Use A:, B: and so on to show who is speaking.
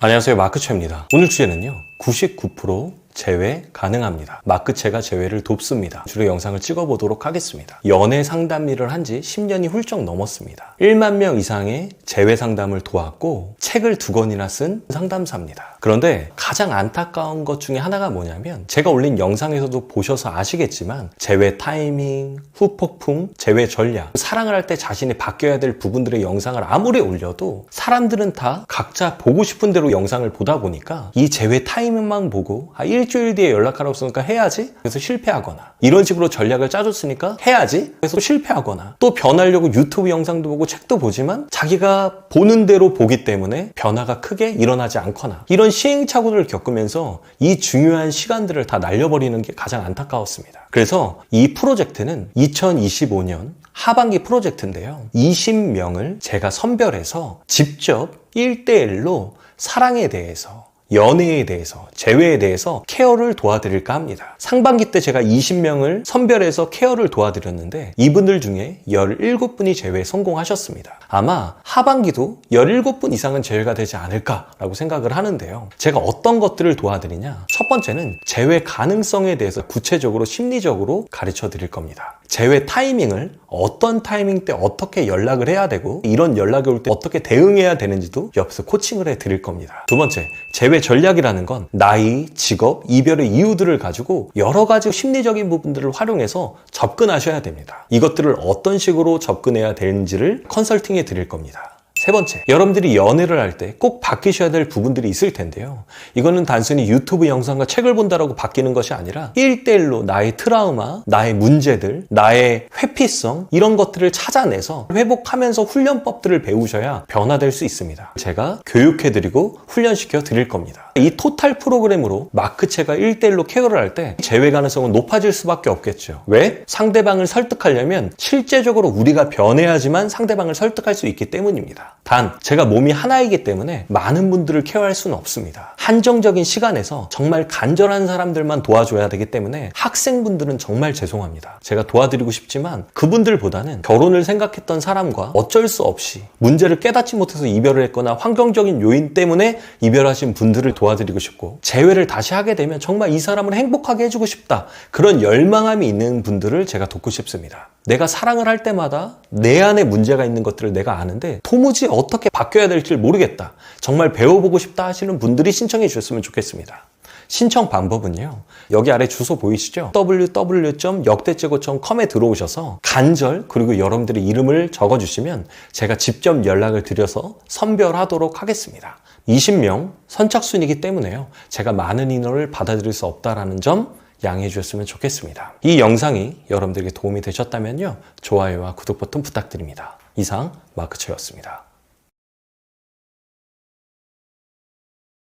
A: 안녕하세요. 마크채입니다. 오늘 주제는요. 99% 제외 가능합니다. 마크채가 제외를 돕습니다. 주로 영상을 찍어보도록 하겠습니다. 연애 상담 일을 한 지 10년이 훌쩍 넘었습니다. 1만 명 이상의 제외 상담을 도왔고 책을 두 권이나 쓴 상담사입니다. 그런데 가장 안타까운 것 중에 하나가 뭐냐면 제가 올린 영상에서도 보셔서 아시겠지만 제외 타이밍, 후폭풍, 제외 전략 사랑을 할 때 자신이 바뀌어야 될 부분들의 영상을 아무리 올려도 사람들은 다 각자 보고 싶은 대로 영상을 보다 보니까 이 제외 타이밍만 보고 아 일 주일 뒤에 연락하라고 쓰니까 해야지. 그래서 실패하거나. 이런 식으로 전략을 짜줬으니까 해야지. 그래서 실패하거나. 또 변하려고 유튜브 영상도 보고 책도 보지만 자기가 보는 대로 보기 때문에 변화가 크게 일어나지 않거나. 이런 시행착오를 겪으면서 이 중요한 시간들을 다 날려버리는 게 가장 안타까웠습니다. 그래서 이 프로젝트는 2025년 하반기 프로젝트인데요. 20명을 제가 선별해서 직접 1대1로 사랑에 대해서 연애에 대해서, 재회에 대해서 케어를 도와드릴까 합니다. 상반기 때 제가 20명을 선별해서 케어를 도와드렸는데 이분들 중에 17분이 재회에 성공하셨습니다. 아마 하반기도 17분 이상은 재회가 되지 않을까라고 생각을 하는데요. 제가 어떤 것들을 도와드리냐? 첫 번째는 재회 가능성에 대해서 구체적으로 심리적으로 가르쳐 드릴 겁니다. 재회 타이밍을 어떤 타이밍 때 어떻게 연락을 해야 되고 이런 연락이 올 때 어떻게 대응해야 되는지도 옆에서 코칭을 해 드릴 겁니다. 두 번째, 재회 전략이라는 건 나이, 직업, 이별의 이유들을 가지고 여러 가지 심리적인 부분들을 활용해서 접근하셔야 됩니다. 이것들을 어떤 식으로 접근해야 되는지를 컨설팅해 드릴 겁니다. 세 번째, 여러분들이 연애를 할 때 꼭 바뀌셔야 될 부분들이 있을 텐데요. 이거는 단순히 유튜브 영상과 책을 본다라고 바뀌는 것이 아니라 1대1로 나의 트라우마, 나의 문제들, 나의 회피성 이런 것들을 찾아내서 회복하면서 훈련법들을 배우셔야 변화될 수 있습니다. 제가 교육해드리고 훈련시켜 드릴 겁니다. 이 토탈 프로그램으로 마크체가 1대1로 케어를 할때 재회 가능성은 높아질 수밖에 없겠죠. 왜? 상대방을 설득하려면 실제적으로 우리가 변해야지만 상대방을 설득할 수 있기 때문입니다. 단, 제가 몸이 하나이기 때문에 많은 분들을 케어할 수는 없습니다. 한정적인 시간에서 정말 간절한 사람들만 도와줘야 되기 때문에 학생분들은 정말 죄송합니다. 제가 도와드리고 싶지만 그분들보다는 결혼을 생각했던 사람과 어쩔 수 없이 문제를 깨닫지 못해서 이별을 했거나 환경적인 요인 때문에 이별하신 분들을 도와드리고 싶고 재회를 다시 하게 되면 정말 이 사람을 행복하게 해주고 싶다. 그런 열망함이 있는 분들을 제가 돕고 싶습니다. 내가 사랑을 할 때마다 내 안에 문제가 있는 것들을 내가 아는데 도무지 어떻게 바뀌어야 될지 모르겠다. 정말 배워보고 싶다 하시는 분들이 신청해 주셨으면 좋겠습니다. 신청 방법은요. 여기 아래 주소 보이시죠? www.역대제고처com에 들어오셔서 간절 그리고 여러분들의 이름을 적어주시면 제가 직접 연락을 드려서 선별하도록 하겠습니다. 20명 선착순이기 때문에요. 제가 많은 인원을 받아들일 수 없다라는 점 양해해 주셨으면 좋겠습니다. 이 영상이 여러분들에게 도움이 되셨다면요. 좋아요와 구독 버튼 부탁드립니다. 이상 마크초였습니다.